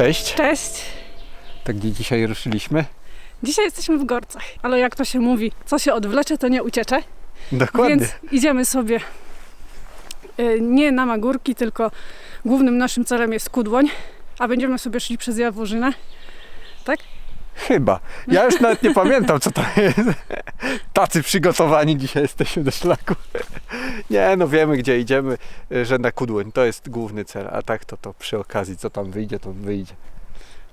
Cześć. Cześć! Tak gdzie dzisiaj ruszyliśmy? Dzisiaj jesteśmy w Gorcach, ale jak to się mówi, co się odwlecze, to nie uciecze. Dokładnie. Więc idziemy sobie y, nie na Magórki, tylko głównym naszym celem jest Kudłoń, a będziemy sobie szli przez Jaworzynę. Chyba. Ja już nawet nie pamiętam co to jest. Tacy przygotowani dzisiaj jesteśmy do szlaku. Nie, no wiemy gdzie idziemy, że na Kudłoń. To jest główny cel, a tak to to przy okazji co tam wyjdzie, to wyjdzie.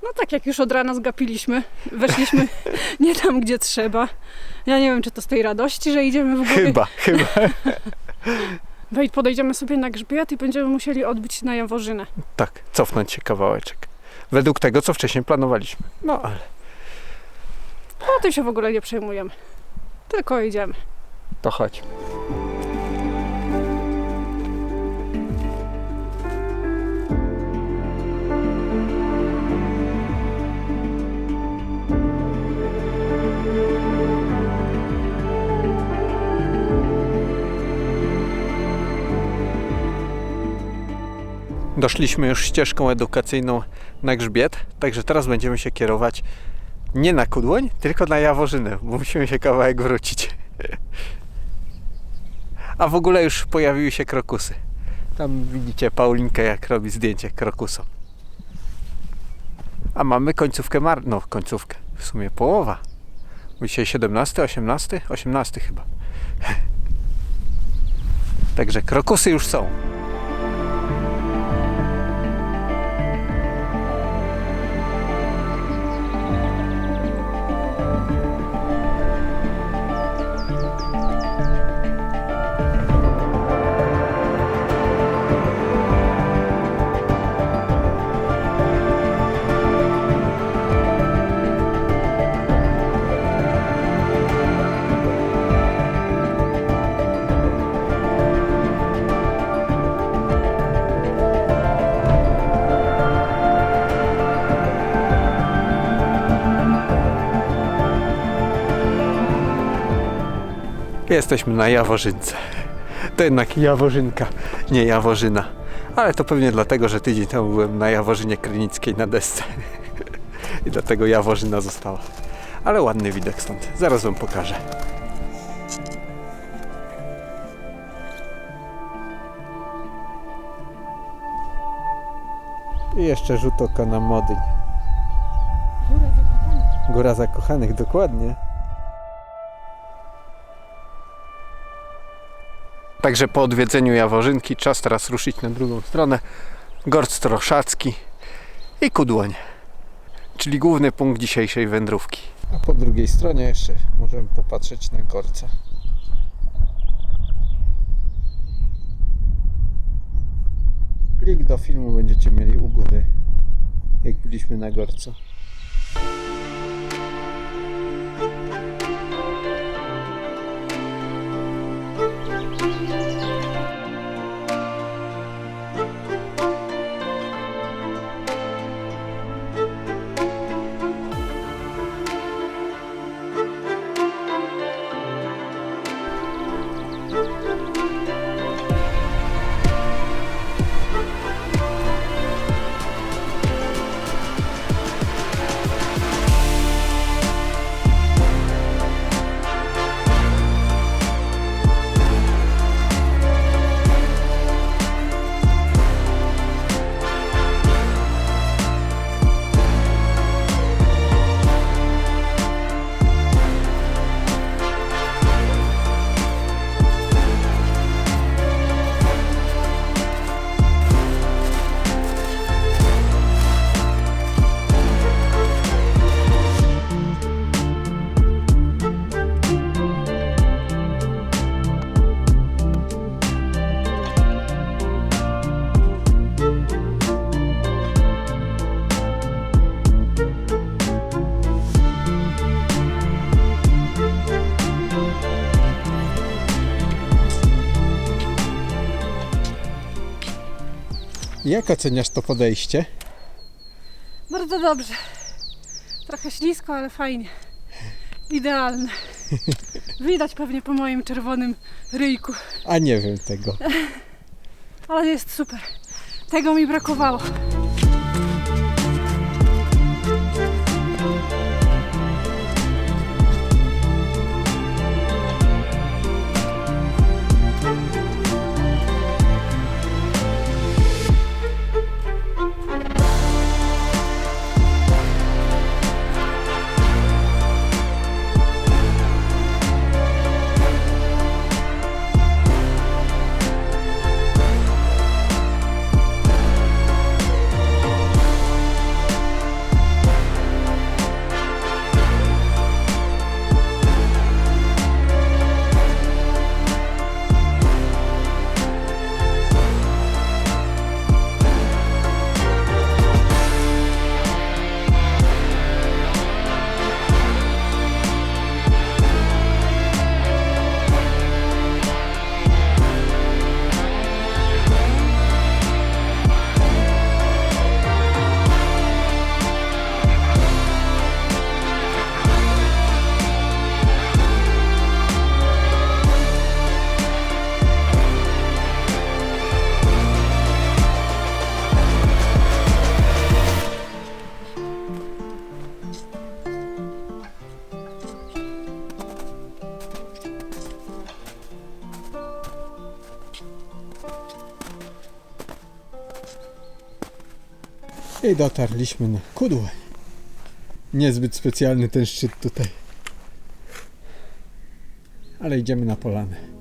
No tak jak już od rana zgapiliśmy, weszliśmy nie tam, gdzie trzeba. Ja nie wiem, czy to z tej radości, że idziemy w górę. Chyba, chyba. Wejdź, podejdziemy sobie na grzbiet i będziemy musieli odbić na Jaworzynę. Tak, cofnąć się kawałeczek. Według tego co wcześniej planowaliśmy. No ale O tym się w ogóle nie przejmujemy. Tylko idziemy. to chodź. Doszliśmy już ścieżką edukacyjną na grzbiet, także teraz będziemy się kierować nie na Kudłoń, tylko na Jaworzynę, bo musimy się kawałek wrócić. A w ogóle już pojawiły się krokusy. Tam widzicie Paulinkę, jak robi zdjęcie krokusom. A mamy końcówkę mar... No, końcówkę. W sumie połowa. Dzisiaj 17, 18? 18 chyba. Także krokusy już są. Jesteśmy na Jaworzynce. To jednak Jaworzynka, nie Jaworzyna. Ale to pewnie dlatego, że tydzień temu byłem na Jaworzynie Krynickiej na desce. I dlatego Jaworzyna została. Ale ładny widok stąd. Zaraz wam pokażę. I jeszcze rzut oka na Modyń. Góra Zakochanych, dokładnie. Także po odwiedzeniu Jaworzynki czas teraz ruszyć na drugą stronę. Gorc Troszacki i Kudłoń, czyli główny punkt dzisiejszej wędrówki. A po drugiej stronie jeszcze możemy popatrzeć na Gorca. Klik do filmu będziecie mieli u góry, jak byliśmy na Gorcu. Jak oceniasz to podejście? Bardzo dobrze. Trochę ślisko, ale fajnie. Idealne. Widać pewnie po moim czerwonym ryjku, A nie wiem tego. ale jest super. Tego mi brakowało. I dotarliśmy na kudłę. Niezbyt specjalny ten szczyt tutaj. Ale idziemy na polanę.